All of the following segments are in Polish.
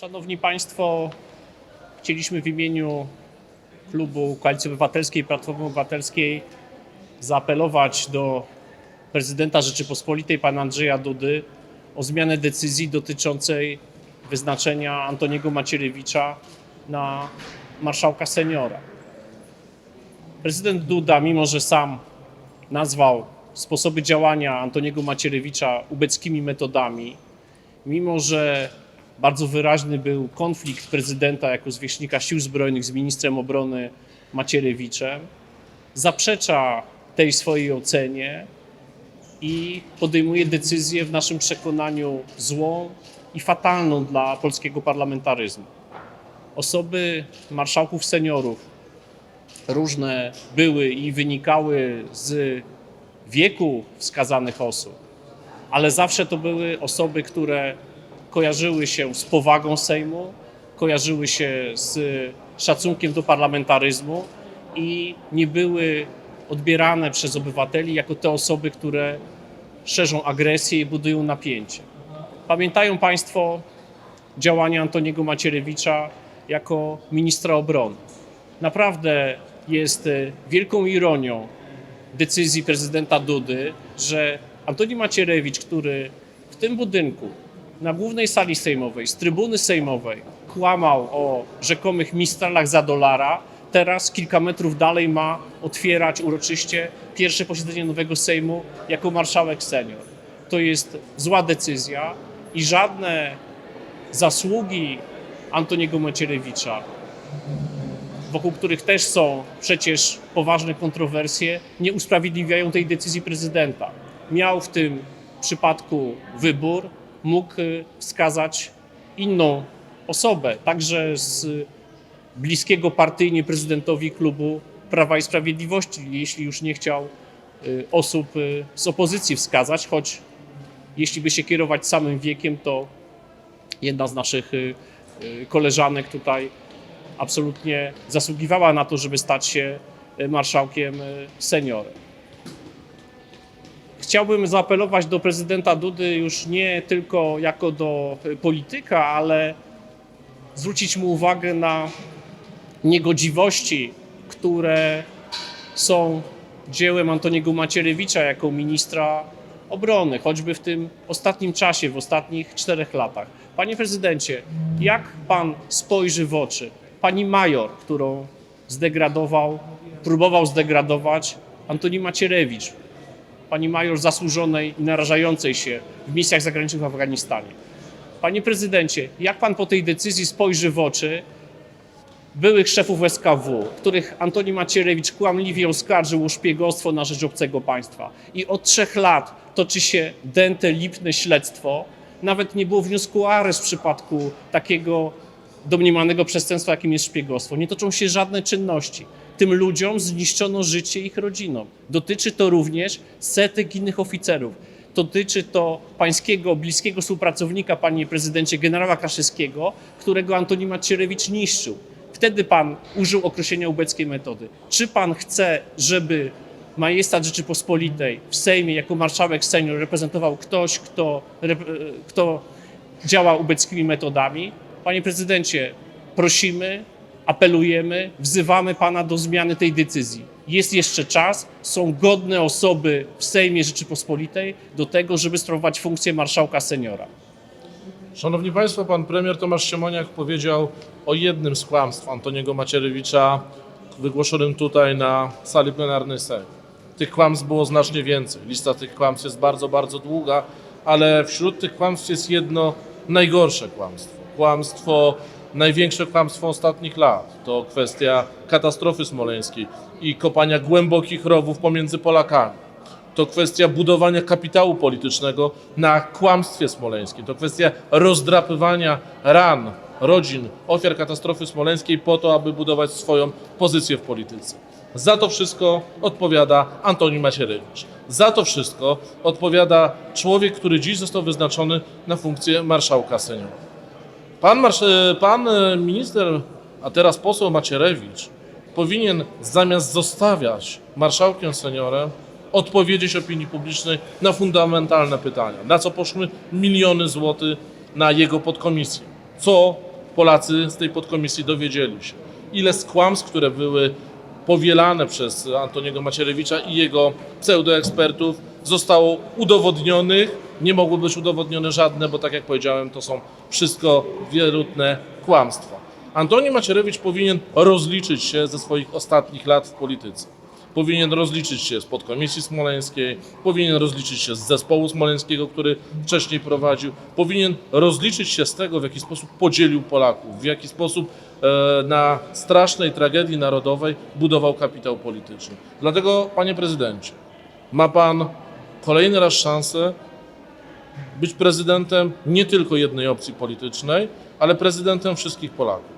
Szanowni Państwo, chcieliśmy w imieniu klubu Koalicji Obywatelskiej, Platformy Obywatelskiej zaapelować do prezydenta Rzeczypospolitej, pana Andrzeja Dudy, o zmianę decyzji dotyczącej wyznaczenia Antoniego Macierewicza na marszałka seniora. Prezydent Duda, mimo że sam nazwał sposoby działania Antoniego Macierewicza ubeckimi metodami, mimo że bardzo wyraźny był konflikt prezydenta jako zwierzchnika sił zbrojnych z ministrem obrony Macierewiczem, zaprzecza tej swojej ocenie i podejmuje decyzję w naszym przekonaniu złą i fatalną dla polskiego parlamentaryzmu. Osoby marszałków seniorów różne były i wynikały z wieku wskazanych osób, ale zawsze to były osoby, które kojarzyły się z powagą Sejmu, kojarzyły się z szacunkiem do parlamentaryzmu i nie były odbierane przez obywateli jako te osoby, które szerzą agresję i budują napięcie. Pamiętają Państwo działania Antoniego Macierewicza jako ministra obrony. Naprawdę jest wielką ironią decyzji prezydenta Dudy, że Antoni Macierewicz, który w tym budynku, na głównej sali sejmowej, z trybuny sejmowej, kłamał o rzekomych mistralach za dolara, teraz kilka metrów dalej ma otwierać uroczyście pierwsze posiedzenie nowego Sejmu jako marszałek senior. To jest zła decyzja i żadne zasługi Antoniego Macierewicza, wokół których też są przecież poważne kontrowersje, nie usprawiedliwiają tej decyzji prezydenta. Miał w tym przypadku wybór, mógł y, wskazać inną osobę, także z bliskiego partyjnie prezydentowi klubu Prawa i Sprawiedliwości, jeśli już nie chciał y, osób y, z opozycji wskazać, choć jeśli by się kierować samym wiekiem, to jedna z naszych koleżanek tutaj absolutnie zasługiwała na to, żeby stać się marszałkiem seniorem. Chciałbym zaapelować do prezydenta Dudy już nie tylko jako do polityka, ale zwrócić mu uwagę na niegodziwości, które są dziełem Antoniego Macierewicza jako ministra obrony, choćby w tym ostatnim czasie, w ostatnich czterech latach. Panie prezydencie, jak pan spojrzy w oczy pani major, którą zdegradował, próbował zdegradować Antoni Macierewicz, pani major zasłużonej i narażającej się w misjach zagranicznych w Afganistanie. Panie prezydencie, jak pan po tej decyzji spojrzy w oczy byłych szefów SKW, których Antoni Macierewicz kłamliwie oskarżył o szpiegostwo na rzecz obcego państwa. I od trzech lat toczy się dęte, lipne śledztwo. Nawet nie było wniosku o areszt w przypadku takiego domniemanego przestępstwa, jakim jest szpiegostwo. Nie toczą się żadne czynności. Tym ludziom zniszczono życie ich rodzinom. Dotyczy to również setek innych oficerów. Dotyczy to pańskiego bliskiego współpracownika, panie prezydencie, generała Kraszewskiego, którego Antoni Macierewicz niszczył. Wtedy pan użył określenia ubeckiej metody. Czy pan chce, żeby majestat Rzeczypospolitej w Sejmie jako marszałek senior reprezentował ktoś, kto, rep- kto działa ubeckimi metodami? Panie prezydencie, prosimy, apelujemy, wzywamy pana do zmiany tej decyzji. Jest jeszcze czas, są godne osoby w Sejmie Rzeczypospolitej do tego, żeby sprawować funkcję marszałka seniora. Szanowni Państwo, pan premier Tomasz Siemoniak powiedział o jednym z kłamstw Antoniego Macierewicza wygłoszonym tutaj na sali plenarnej Sejmu. Tych kłamstw było znacznie więcej. Lista tych kłamstw jest bardzo, bardzo długa, ale wśród tych kłamstw jest jedno najgorsze kłamstwo. Kłamstwo, największe kłamstwo ostatnich lat. To kwestia katastrofy smoleńskiej i kopania głębokich rowów pomiędzy Polakami to kwestia budowania kapitału politycznego na kłamstwie smoleńskim. To kwestia rozdrapywania ran rodzin ofiar katastrofy smoleńskiej po to, aby budować swoją pozycję w polityce. Za to wszystko odpowiada Antoni Macierewicz. Za to wszystko odpowiada człowiek, który dziś został wyznaczony na funkcję marszałka seniora. Pan, marsz- e, pan e, minister, a teraz poseł Macierewicz, powinien zamiast zostawiać marszałkiem seniorem, odpowiedzieć opinii publicznej na fundamentalne pytania. Na co poszły miliony złotych na jego podkomisję? Co Polacy z tej podkomisji dowiedzieli się, ile z kłamstw, które były powielane przez Antoniego Macierewicza i jego pseudoekspertów zostało udowodnionych. Nie mogły być udowodnione żadne, bo tak jak powiedziałem, to są wszystko wierutne kłamstwa. Antoni Macierewicz powinien rozliczyć się ze swoich ostatnich lat w polityce. Powinien rozliczyć się z podkomisji smoleńskiej, powinien rozliczyć się z zespołu smoleńskiego, który wcześniej prowadził, powinien rozliczyć się z tego, w jaki sposób podzielił Polaków, w jaki sposób e, na strasznej tragedii narodowej budował kapitał polityczny. Dlatego, panie prezydencie, ma pan kolejny raz szansę być prezydentem nie tylko jednej opcji politycznej, ale prezydentem wszystkich Polaków.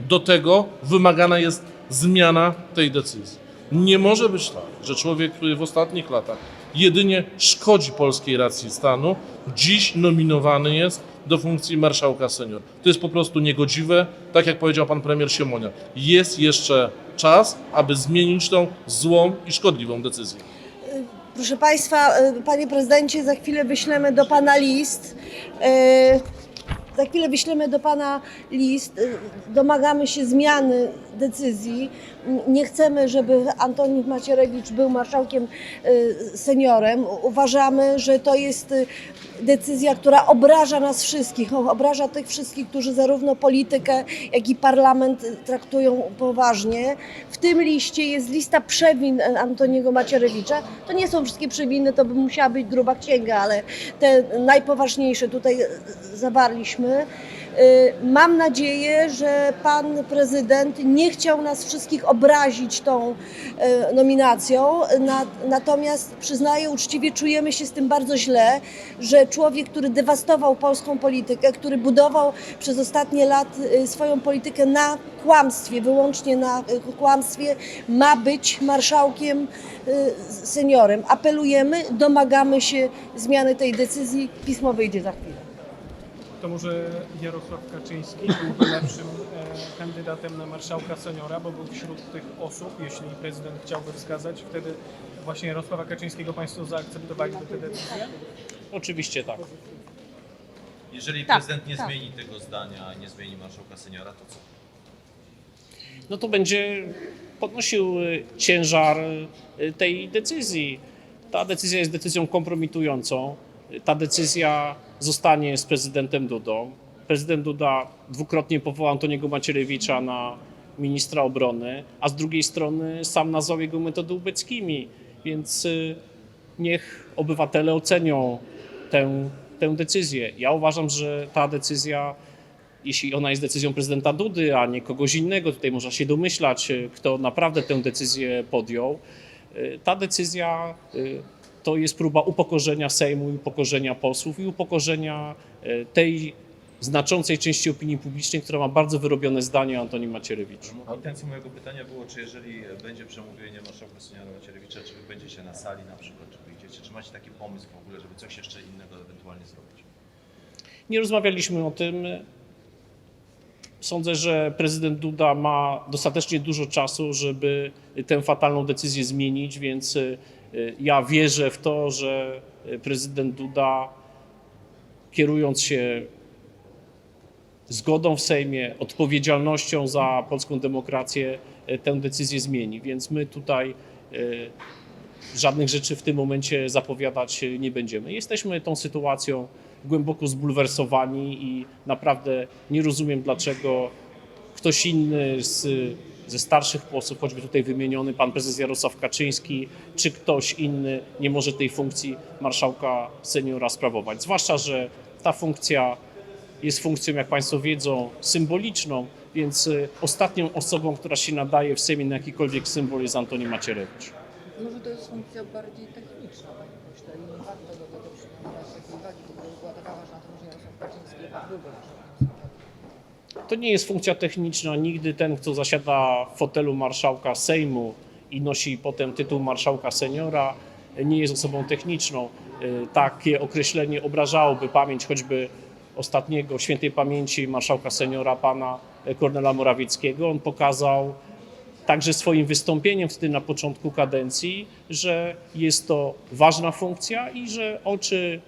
Do tego wymagana jest zmiana tej decyzji. Nie może być tak, że człowiek, który w ostatnich latach jedynie szkodzi polskiej racji stanu, dziś nominowany jest do funkcji marszałka senior. To jest po prostu niegodziwe, tak jak powiedział pan premier Siemonia. Jest jeszcze czas, aby zmienić tą złą i szkodliwą decyzję. Proszę Państwa, y, Panie Prezydencie, za chwilę wyślemy do Pana list. Y, Za chwilę wyślemy do Pana list. Y, Domagamy się zmiany decyzji. Nie chcemy, żeby Antoni Macierewicz był marszałkiem y, seniorem. Uważamy, że to jest y, decyzja, która obraża nas wszystkich. Obraża tych wszystkich, którzy zarówno politykę, jak i parlament traktują poważnie. W tym liście jest lista przewin Antoniego Macierewicza. To nie są wszystkie przewiny, to by musiała być gruba księga, ale te najpoważniejsze tutaj zawarliśmy. Y, Mam nadzieję, że pan prezydent nie chciał nas wszystkich obrazić tą y, nominacją, na, natomiast przyznaję uczciwie, czujemy się z tym bardzo źle, że człowiek, który dewastował polską politykę, który budował przez ostatnie lat y, swoją politykę na kłamstwie, wyłącznie na kłamstwie, ma być marszałkiem seniorem. Apelujemy, domagamy się zmiany tej decyzji. Pismo wyjdzie za chwilę. To może Jarosław Kaczyński byłby lepszym e, kandydatem na marszałka seniora, bo był wśród tych osób, jeśli prezydent chciałby wskazać, wtedy właśnie Jarosława Kaczyńskiego Państwo zaakceptowaliby tę decyzję? Oczywiście tak. Jeżeli Tak, prezydent nie tak. zmieni tego zdania, nie zmieni marszałka seniora, to co? no to będzie podnosił y, ciężar y, tej decyzji. Ta decyzja jest decyzją kompromitującą. Y, Ta decyzja zostanie z prezydentem Dudą. Prezydent Duda dwukrotnie powołał Antoniego Macierewicza na ministra obrony, a z drugiej strony sam nazwał jego metody ubeckimi, więc y, niech obywatele ocenią tę, tę decyzję. Ja uważam, że ta decyzja jeśli ona jest decyzją prezydenta Dudy, a nie kogoś innego, tutaj można się domyślać, y, kto naprawdę tę decyzję podjął. Y, Ta decyzja to jest próba upokorzenia Sejmu i upokorzenia posłów i upokorzenia y, tej znaczącej części opinii publicznej, która ma bardzo wyrobione zdanie o Antonim Macierewiczu. Intencją mojego pytania było, czy jeżeli będzie przemówienie marszałka seniora Macierewicza, czy wy będziecie na sali na przykład, czy wyjdziecie, czy macie taki pomysł w ogóle, żeby coś jeszcze innego ewentualnie zrobić? Nie rozmawialiśmy o tym. Sądzę, że prezydent Duda ma dostatecznie dużo czasu, żeby tę fatalną decyzję zmienić, więc y, ja wierzę w to, że y, prezydent Duda, kierując się zgodą w Sejmie, odpowiedzialnością za polską demokrację, y, tę decyzję zmieni. Więc my tutaj y, żadnych rzeczy w tym momencie zapowiadać y, nie będziemy. Jesteśmy tą sytuacją głęboko zbulwersowani i naprawdę nie rozumiem, dlaczego ktoś inny z, ze starszych posłów, choćby tutaj wymieniony pan prezes Jarosław Kaczyński, czy ktoś inny nie może tej funkcji marszałka seniora sprawować. Zwłaszcza, że ta funkcja jest funkcją, jak Państwo wiedzą, symboliczną, więc y, ostatnią osobą, która się nadaje w Sejmie na jakikolwiek symbol jest Antoni Macierewicz. Może to jest funkcja bardziej techniczna, panie pośle, i nie warto do tego przywiązywać takiej wagi, bo była taka ważna, to może Jarosław Kaczyński jednak byłby. To nie jest funkcja techniczna. Nigdy ten, kto zasiada w fotelu marszałka Sejmu i nosi potem tytuł marszałka seniora, nie jest osobą techniczną. Y, Takie określenie obrażałoby pamięć choćby ostatniego świętej pamięci marszałka seniora, pana Kornela Morawieckiego. On pokazał także swoim wystąpieniem wtedy na początku kadencji, że jest to ważna funkcja i że oczy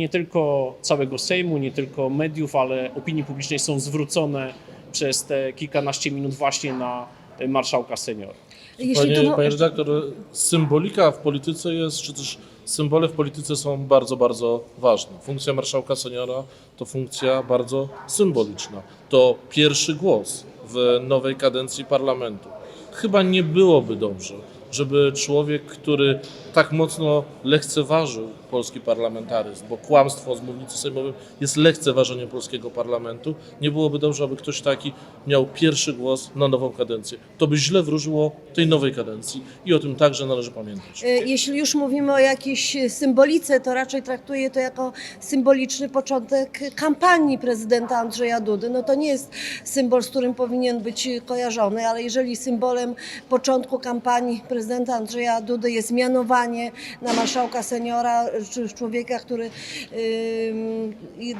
nie tylko całego Sejmu, nie tylko mediów, ale opinii publicznej są zwrócone przez te kilkanaście minut właśnie na marszałka seniora. Jeśli Panie, to panie redaktor, symbolika w polityce jest, czy też symbole w polityce są bardzo, bardzo ważne. Funkcja marszałka seniora to funkcja bardzo symboliczna. To pierwszy głos w nowej kadencji parlamentu. Chyba nie byłoby dobrze, żeby człowiek, który tak mocno lekceważył polski parlamentaryzm, bo kłamstwo z mównicy sejmowej jest lekceważeniem polskiego parlamentu, nie byłoby dobrze, aby ktoś taki miał pierwszy głos na nową kadencję. To by źle wróżyło tej nowej kadencji i o tym także należy pamiętać. E, Jeśli już mówimy o jakiejś symbolice, to raczej traktuję to jako symboliczny początek kampanii prezydenta Andrzeja Dudy. No to nie jest symbol, z którym powinien być kojarzony, ale jeżeli symbolem początku kampanii prezydenta Andrzeja Dudy jest mianowanie na marszałka seniora, człowieka, który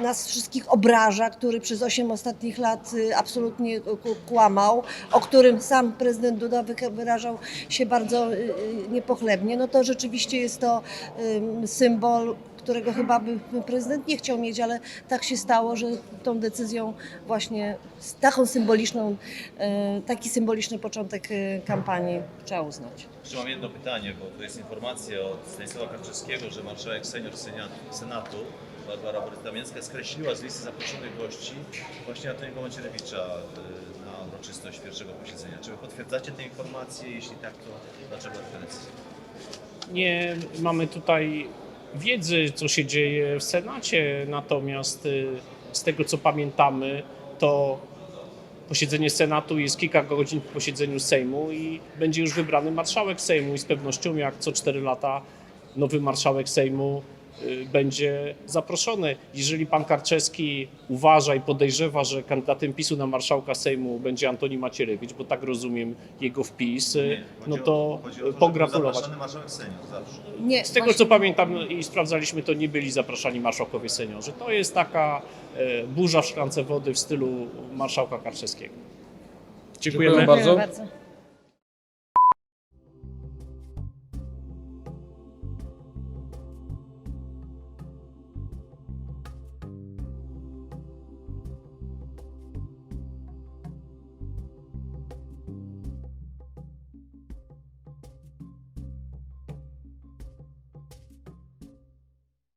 nas wszystkich obraża, który przez 8 ostatnich lat y, absolutnie kłamał, o którym sam prezydent Duda wyrażał się bardzo y, y, niepochlebnie, no to rzeczywiście jest to ym, symbol, którego chyba by prezydent nie chciał mieć, ale tak się stało, że tą decyzją właśnie z taką symboliczną, y, taki symboliczny początek y, kampanii trzeba uznać. Jeszcze mam jedno pytanie, bo to jest informacja od Stanisława Karczewskiego, że marszałek senior Senatu Barbara Brytamińska skreśliła z listy zaproszonych gości właśnie Antoniego Macierewicza y, na uroczystość pierwszego posiedzenia. Czy wy potwierdzacie te informacje? Jeśli tak, to dlaczego taka decyzja? Nie mamy tutaj wiedzy, co się dzieje w Senacie, natomiast y, z tego co pamiętamy, to posiedzenie Senatu jest kilka godzin po posiedzeniu Sejmu i będzie już wybrany marszałek Sejmu i z pewnością jak co 4 lata nowy marszałek Sejmu będzie zaproszony. Jeżeli pan Karczewski uważa i podejrzewa, że kandydatem PiSu na marszałka Sejmu będzie Antoni Macierewicz, bo tak rozumiem jego wpis, y, Nie, no chodzi to o, chodzi o to, pogratulować. zapraszany marszałek senior zawsze. Nie, Z tego co pamiętam i sprawdzaliśmy, to nie byli zapraszani marszałkowie seniorzy. To jest taka e, burza w szklance wody w stylu marszałka Karczewskiego. Dziękuję Dziękujemy. bardzo. bardzo.